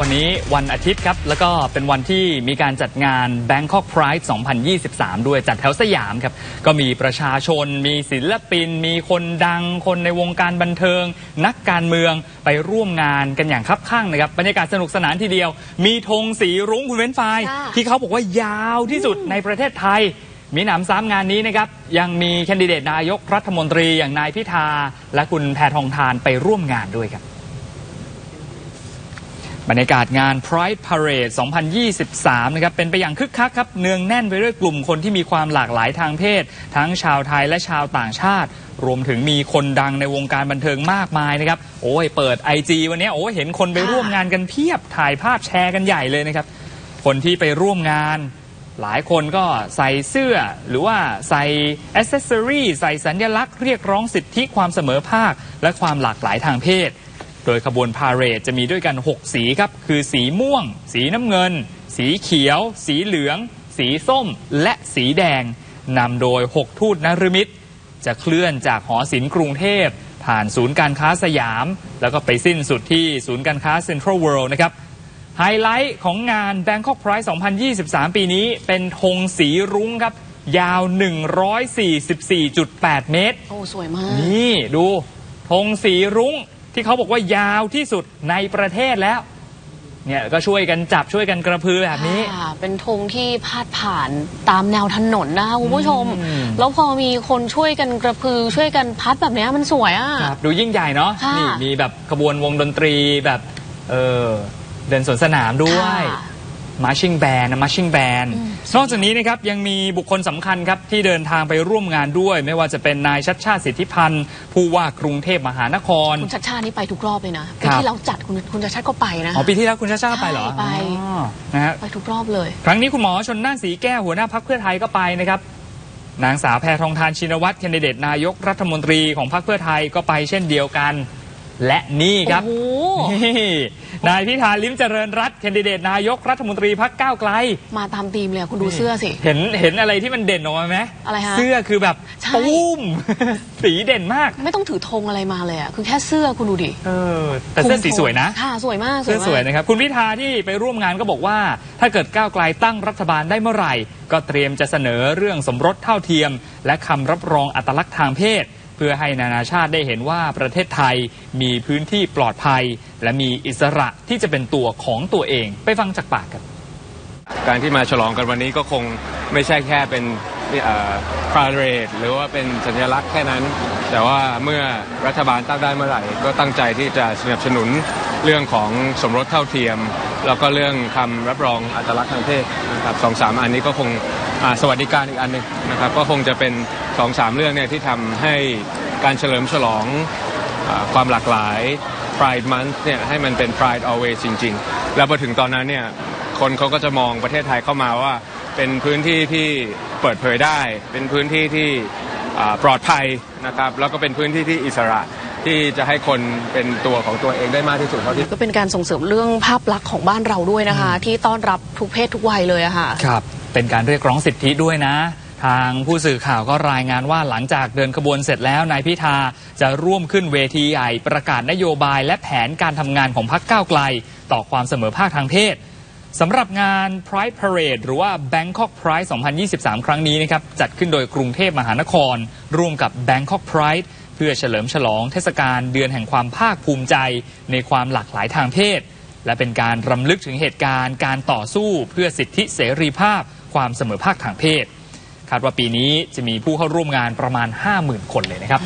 วันนี้วันอาทิตย์ครับ แล้วก็เป็นวันที่มีการจัดงาน Bangkok Pride 2023 ด้วยจัดแถวสยามครับ ก็มีประชาชน มีศิลปิน มีคนดัง คนในวงการบันเทิง นักการเมืองไปร่วมงานกันอย่างคับข้างนะครับ บรรยากาศสนุกสนานทีเดียว มีธงสีรุ้งคุณเว้นไฟล์ค่ะที่เขาบอกว่ายาวที่สุดในประเทศไทยมีหนำซ้ำงานนี้นะครับ ยังมีแคนดิเดตนายกรัฐมนตรีอย่างนายพิธาและคุณแพทองทานไปร่วมงานด้วยครับ บรรยากาศงาน Pride Parade 2023 นะครับ เป็นไปอย่างคึกคักครับ เนืองแน่นไปด้วยกลุ่มคนที่มีความหลากหลายทางเพศ ทั้งชาวไทยและชาวต่างชาติ รวมถึงมีคนดังในวงการบันเทิงมากมายนะครับ โอ้ย เปิด IG วันนี้โอ้ยเห็นคนไปร่วมงานกันเพียบ ถ่ายภาพแชร์กันใหญ่เลยนะครับ คนที่ไปร่วมงาน หลายคนก็ใส่เสื้อ หรือว่าใส่อ c เซสซอรีใส่สัญลักษณ์เรียกร้องสิทธิความเสมอภาค และความหลากหลายทางเพศ โดยขบวนพาเหรดจะมีด้วยกัน 6 สีครับ คือสีม่วง สีน้ำเงิน สีเขียว สีเหลือง สีส้ม และสีแดงนำโดย 6 ทูตนรมิตร จะเคลื่อนจากหอศิลป์กรุงเทพ ผ่านศูนย์การค้าสยาม แล้วก็ไปสิ้นสุดที่ศูนย์การค้าเซ็นทรัลเวิลด์นะครับไฮไลท์ของงาน Bangkok Pride 2023 ปีนี้เป็นธงสีรุ้งครับ ยาว 144.8 เมตร โอ้ สวยมาก นี่ดูธงสีรุ้ง ที่เขาบอกว่ายาวที่สุดในประเทศแล้ว เนี่ยก็ช่วยกันจับช่วยกันกระพือแบบนี้ ค่ะเป็นธงที่พาดผ่านตามแนวถนนนะคะคุณผู้ชม อืม แล้วพอมีคนช่วยกันกระพือช่วยกันพัดแบบเนี้ยมันสวยอะ ครับดูยิ่งใหญ่เนาะค่ะนี่มีแบบขบวนวงดนตรีแบบเออเดินสวนสนามด้วย ค่ะ มาชิ่งแบนนะมาชิ่งแบนอืมนอกจากนี้นะครับยังมีบุคคลสำคัญครับที่เดินทางไปร่วมงานด้วย ไม่ว่าจะเป็นนายชัดชาติสิทธิพันธ์ ผู้ว่ากรุงเทพมหานคร คุณชัดชาตินี่ไปทุกรอบเลยนะปีครับ ที่เราจัดคุณคุณชัดชาติก็ไปนะ อ๋อปีที่แล้วคุณชาติชาติไปเหรอใช่ไป อ๋อนะฮะ ไปทุกรอบเลย ครั้งนี้คุณหมอชนน่านสีแก้วหัวหน้าพักเพื่อไทยก็ไปนะครับ นางสาวแพทองทานชินวัตรแคนดิเดตนายกรัฐมนตรีของพรรคเพื่อไทยก็ไปเช่นเดียวกัน และนี่ครับโอ้โห นี่ นายพิธาลิ้มเจริญรัตน์แคนดิเดตนายกรัฐมนตรีพักก้าวไกล มาตามธีมเลยอะคุณดูเสื้อสิ เห็นเห็นอะไรที่มันเด่นออกมาไหมอะไรฮะเสื้อคือแบบใช่ตุ้ม สีเด่นมาก ไม่ต้องถือธงอะไรมาเลยอะคือแค่เสื้อคุณดูดิเออ แต่เสื้อสีสวยนะ ค่ะสวยมากเสื้อสวยนะครับ คุณพิธาที่ไปร่วมงานก็บอกว่า ถ้าเกิดก้าวไกลตั้งรัฐบาลได้เมื่อไหร่ ก็เตรียมจะเสนอเรื่องสมรสเท่าเทียม และคำรับรองอัตลักษณ์ทางเพศ เพื่อให้นานาชาติได้เห็นว่าประเทศไทยมีพื้นที่ปลอดภัย และมีอิสระที่จะเป็นตัวของตัวเอง ไปฟังจากปากกันการที่มาฉลองกันวันนี้ก็คงไม่ใช่แค่เป็นพาเรดหรือว่าเป็นสัญลักษณ์แค่นั้น แต่ว่าเมื่อรัฐบาลตั้งได้เมื่อไหร่ ก็ตั้งใจที่จะสนับสนุนเรื่องของสมรสเท่าเทียม แล้วก็เรื่องคำรับรองอัตลักษณ์ทางเพศนะครับสองสามอันนี้ก็คงสวัสดิการอีกอันหนึ่งนะครับ ก็คงจะเป็น สองสามเรื่องเนี่ยที่ทำให้การเฉลิมฉลองอความหลากหลาย Pride Month เนี่ยให้มันเป็น Pride Always จริง ๆ แล้วพอถึงตอนนั้นเนี่ยคนเขาก็จะมองประเทศไทยเข้ามาว่า เป็นพื้นที่ที่เปิดเผยได้ เป็นพื้นที่ที่ปลอดภัยนะครับแล้วก็เป็นพื้นที่ที่อิสระที่จะให้คนเป็นตัวของตัวเองได้มากที่สุดเท่าที่ก็เป็นการส่งเสริมเรื่องภาพลักษณ์ของบ้านเราด้วยนะคะ ที่ต้อนรับทุกเพศทุกวัยเลยอะค่ะครับเป็นการเรียกร้องสิทธิด้วยนะ ทางผู้สื่อข่าวก็รายงานว่าหลังจากเดินขบวนเสร็จแล้วนายพิธาจะร่วมขึ้นเวทีใหญ่ประกาศนโยบายและแผนการทำงานของพรรคก้าวไกล ต่อความเสมอภาคทางเพศสำหรับงาน Pride Parade หรือว่า Bangkok Pride 2023 ครั้งนี้นะครับจัดขึ้นโดยกรุงเทพมหานคร ร่วมกับ Bangkok Pride เพื่อเฉลิมฉลองเทศกาลเดือนแห่งความภาคภูมิใจ ในความหลากหลายทางเพศ และเป็นการรำลึกถึงเหตุการณ์การต่อสู้เพื่อสิทธิเสรีภาพ ความเสมอภาคทางเพศ คาดว่าปีนี้จะมีผู้เข้าร่วมงานประมาณ 50,000 คนเลยนะครับ